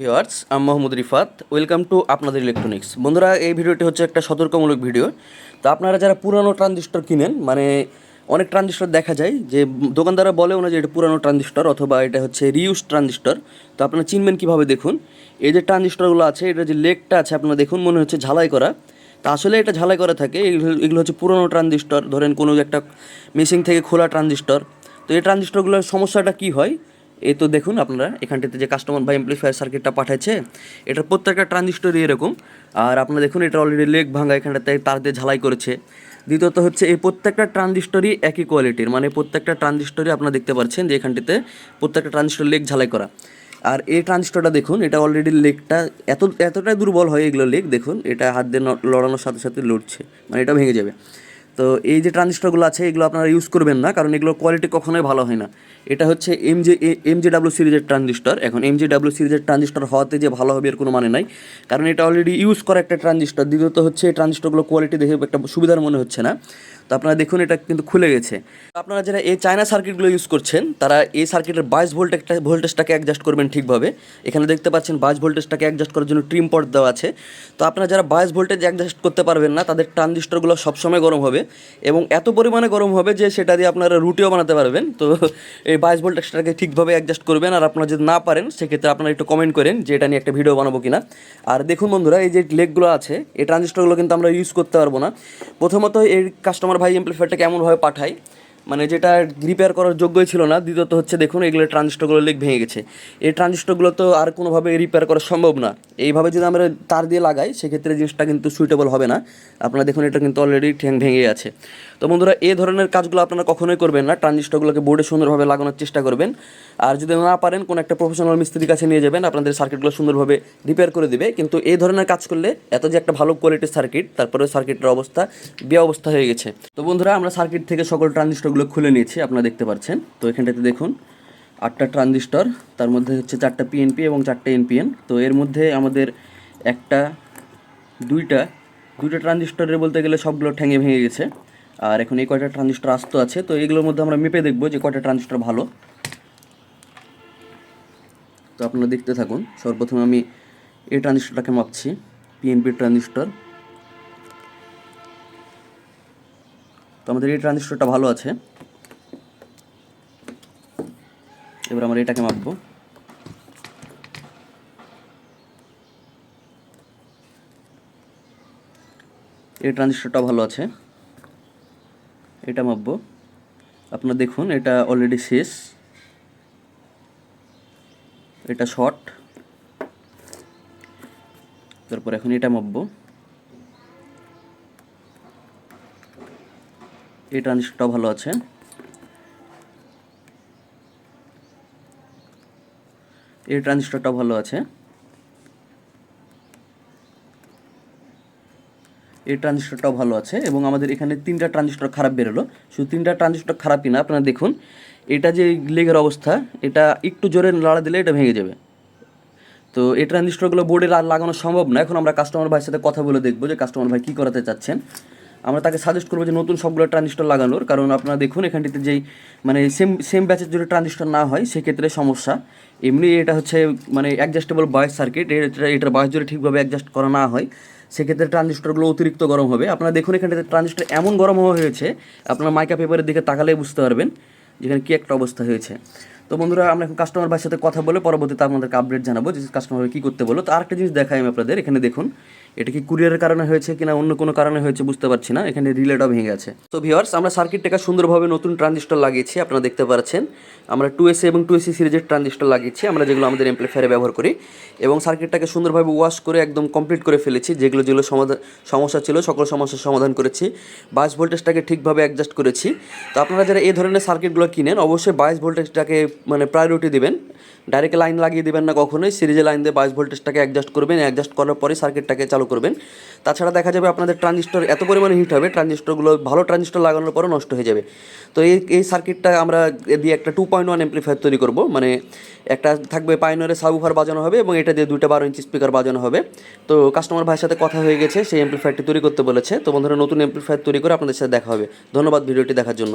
Viewers আমি Mohammad Rifat. Welcome to আপনাদের electronics বন্ধুরা, এই ভিডিওটি হচ্ছে একটা সতর্কমূলক ভিডিও। তো আপনারা যারা পুরানো ট্রানজিস্টর কিনেন মানে অনেক ট্রানজিস্টর দেখা যায়, যে দোকানদাররা বলেও না যে এটা পুরানো ট্রানজিস্টর অথবা এটা হচ্ছে রিউজ ট্রানজিস্টর। তো আপনারা চিনবেন কীভাবে দেখুন। এই যে ট্রানজিস্টরগুলো আছে, এটা যে লেকটা আছে, আপনারা দেখুন, মনে হচ্ছে ঝালাই করা। তা আসলে এটা ঝালাই করা থাকে এগুলো- হচ্ছে পুরনো ট্রানজিস্টর। ধরেন কোনো একটা মেশিন থেকে খোলা ট্রানজিস্টর। তো এই ট্রানজিস্টরগুলোর সমস্যাটা কী হয়? এই তো দেখুন আপনারা, এখানটাতে যে কাস্টমার বা এমপ্লিফায়ার সার্কিটটা পাঠাচ্ছে এটার প্রত্যেকটা ট্রানজিস্টরই এরকম। আর আপনারা দেখুন, এটা অলরেডি লেগ ভাঙা এখানটাতে, তার দিয়ে ঝালাই করেছে। দ্বিতীয়ত হচ্ছে, এই প্রত্যেকটা ট্রানজিস্টরই একই কোয়ালিটির মানে প্রত্যেকটা ট্রানজিস্টরই আপনারা দেখতে পাচ্ছেন যে এখানটিতে প্রত্যেকটা ট্রানজিস্টর লেগ ঝালাই করা। আর এই ট্রানজিস্টরটা দেখুন, এটা অলরেডি লেগটা এত, এতটাই দুর্বল হয় এগুলো লেগ দেখুন, এটা হাত দিয়ে লড়ানোর সাথে সাথে লড়ছে। মানে এটা ভেঙে যাবে। তো এই যে ট্রানজিস্টরগুলো আছে, এগুলো আপনারা ইউজ করবেন না, কারণ এগুলোর কোয়ালিটি কখনোই ভালো হয় না। এটা হচ্ছে M J M J W সিরিজের ট্রানজিস্টর। এখন এম জে ডাব্লিউ সিরিজের ট্রানজিস্টর হওয়াতে যে ভালো হবে এর কোনো মানে নাই, কারণ এটা অলরেডি ইউজ করা একটা ট্রানজিস্টর। দ্বিতীয়ত হচ্ছে এই ট্রানজিস্টরগুলো কোয়ালিটি দেখে একটা সুবিধার মনে হচ্ছে না। তো আপনারা দেখুন, এটা কিন্তু খুলে গেছে। আপনারা যারা এই চায়না সার্কিটগুলো ইউজ করছেন, তারা এই সার্কিটের বাইশ ভোল্ট একটা ভোল্টেজটাকে অ্যাডজাস্ট করবেন ঠিকভাবে। এখানে দেখতে পাচ্ছেন বাইশ ভোল্টেজটাকে অ্যাডজাস্ট করার জন্য ট্রিম পট দেওয়া আছে। তো আপনারা যারা বাইশ ভোল্টেজ অ্যাডজাস্ট করতে পারবেন না, তাদের ট্রানজিস্টরগুলো সবসময় গরম হবে। এবং এত পরিমাণে গরম হবে যে সেটা দিয়ে আপনারা রুটিও বানাতে পারবেন। তো এই বাইশ ভোল্ট এক্সট্রাকে ঠিকভাবে অ্যাডজাস্ট করবেন আর আপনারা যদি না পারেন, সেক্ষেত্রে আপনারা একটু কমেন্ট করেন যে এটা নিয়ে একটা ভিডিও বানাবো কিনা। আর দেখুন বন্ধুরা, এই যে লেগগুলো আছে, এই ট্রানজিস্টারগুলো কিন্তু আমরা ইউজ করতে পারব না। প্রথমত এই কাস্টমার ভাই এমপ্লিফায়ারটা কেমনভাবে পাঠায়? মানে যেটা রিপেয়ার করার যোগ্যই ছিল না, দ্বিতীয়ত হচ্ছে দেখুন, এগুলো ট্রানজিস্টরগুলো লেগ ভেঙে গেছে। এই ট্রানজিস্টরগুলো তো আর কোনোভাবে রিপেয়ার করা সম্ভব না। এইভাবে যদি আমরা তার দিয়ে লাগাই, সেক্ষেত্রে জিনিসটা কিন্তু সুইটেবল হবে না। আপনারা দেখুন, এটা কিন্তু অলরেডি ঠ্যাং ভেঙে আছে। তো বন্ধুরা এই ধরনের কাজগুলো আপনারা কখনোই করবেন না। ট্রানজিস্টরগুলোকে বোর্ডে সুন্দরভাবে লাগানোর চেষ্টা করবেন। আর যদি না পারেন, কোনো একটা প্রফেশনাল মিস্ত্রির কাছে নিয়ে যাবেন, আপনাদের সার্কিটগুলো সুন্দরভাবে রিপেয়ার করে দিবে। কিন্তু এই ধরনের কাজ করলে এত যে একটা ভালো কোয়ালিটির সার্কিট তারপরে সার্কিটের অবস্থা বে অবস্থা হয়ে গেছে। তো বন্ধুরা, আমরা সার্কিট থেকে সকল ট্রানজিস্টরগুলো খুলে নিয়েছি, আপনারা দেখতে পাচ্ছেন তো এখানটাতে দেখুন, আটটা ট্রানজিস্টর, তার মধ্যে হচ্ছে চারটা পিএনপি এবং চারটা এনপিএন তো এর মধ্যে আমাদের একটা, দুইটা দুইটা ট্রানজিস্টরের বলতে গেলে সবগুলো ঠ্যাঙে ভেঙে গেছে। আর এখন এই কয়টা ট্রানজিস্টর আস্ত আছে, তো এগুলোর মধ্যে আমরা মেপে দেখব যে কয়টা ট্রানজিস্টর ভালো। তো আপনারা দেখতে থাকুন, সর্বপ্রথমে আমি এই ট্রানজিস্টরটাকে মাপছি পিএনপি ট্রানজিস্টর। তো আমাদের এই ট্রানজিস্টরটা ভালো আছে। এবার আমরা এটাকে মাপবো। এই ট্রানজিস্টরটা ভালো আছে। এটা মাপবো। আপনারা দেখুন, এটা অলরেডি শেষ। এটা শর্ট তারপর এখন এটা মাপবো। এই ট্রানজিস্টরটাও ভালো আছে। এই ট্রানজিস্টরটাও ভালো আছে। এই ট্রানজিস্টরটাও ভালো আছে এবং আমাদের এখানে তিনটা ট্রানজিস্টর খারাপ বেরোলো শুধু তিনটা ট্রানজিস্টর খারাপই না, আপনারা দেখুন, এটা যে লেগের অবস্থা, এটা একটু জোরে লাড়া দিলে এটা ভেঙে যাবে। তো এই ট্রানজিস্টরগুলো বোর্ডে লাগানো সম্ভব না। এখন আমরা কাস্টমার ভাইয়ের সাথে কথা বলে দেখব যে কাস্টমার ভাই কী করাতে চাচ্ছেন। আমরা তাকে সাজেস্ট করব যে নতুন সবগুলো ট্রানজিস্টর লাগানোর। কারণ আপনারা দেখুন এখানটিতে যেই মানে সেম সেম ব্যাচের যদি ট্রানজিস্টর না হয়, সেক্ষেত্রে সমস্যা। এমনি এটা হচ্ছে মানে অ্যাডজাস্টেবল বয়স সার্কিট এটা, এটার বয়স যদি ঠিকভাবে অ্যাডজাস্ট করা না হয়, সেক্ষেত্রে ট্রানজিস্টরগুলো অতিরিক্ত গরম হবে। আপনারা দেখুন এখানটাতে ট্রানজিস্টর এমন গরম হয়েছে, আপনার মাইকা পেপারের দিকে তাকালেই বুঝতে পারবেন, যেখানে কী একটা অবস্থা হয়েছে। তো বন্ধুরা, আমরা এখন কাস্টমার ভাইয়ের সাথে কথা বলে পরবর্তীতে আপনাদেরকে আপডেট জানাব যে কাস্টমার কী করতে বলো তো আরেকটা জিনিস দেখাই আমি আপনাদের, এখানে দেখুন, এটা কি কুরিয়ারের কারণে হয়েছে কিনা, অন্য কোনো কারণে হয়েছে বুঝতে পারছি না, এখানে রিলেটাও ভেঙে গেছে। তো ভিওয়ার্স আমরা সার্কিটটাকে সুন্দরভাবে নতুন ট্রানজিস্টর লাগিয়েছি, আপনারা দেখতে পাচ্ছেন আমরা টু এসি এবং টু এসি সিরিজের ট্রানজিস্টর লাগিয়েছি, আমরা যেগুলো আমাদের এমপ্লিফায়ারে ব্যবহার করি। এবং সার্কিটটাকে সুন্দরভাবে ওয়াশ করে একদম কমপ্লিট করে ফেলেছি, যেগুলো যেগুলো সমাধান, সমস্যা ছিল, সকল সমস্যার সমাধান করেছি। বাইশ ভোল্টেজটাকে ঠিকভাবে অ্যাডজাস্ট করেছি। তো আপনারা যারা এই ধরনের সার্কিটগুলো কিনেন, অবশ্যই বাইশ ভোল্টেজটাকে মানে প্রায়োরিটি দিবেন। ডাইরেক্ট লাইন লাগিয়ে দেবেন না কখনোই সিরিজে লাইন দিয়ে বাইশ ভোল্টেজটাকে অ্যাডজাস্ট করবেন অ্যাডজাস্ট করার পরে সার্কিটটাকে চালু করবেন। তাছাড়া দেখা যাবে আপনাদের ট্রানজিস্টর এত পরিমাণে হিট হবে ট্রানজিস্টরগুলো ভালো ট্রানজিস্টর লাগানোর পরও নষ্ট হয়ে যাবে। তো এই এই সার্কিটটা আমরা দিয়ে একটা টু পয়েন্ট ওয়ান এমপ্লিফায়ার তৈরি করব মানে একটা থাকবে পাইনারে সাবুফার বাজানো হবে এবং এটা দিয়ে দুইটা বারো ইঞ্চি স্পিকার বাজানো হবে। তো কাস্টমার ভাইয়ের সাথে কথা হয়ে গেছে, সেই এমপ্লিফায়ারটি তৈরি করতে বলেছে। তো বন্ধুরা, নতুন এমপ্লিফায়ার তৈরি করে আপনাদের সাথে দেখা হবে। ধন্যবাদ ভিডিওটি দেখার জন্য।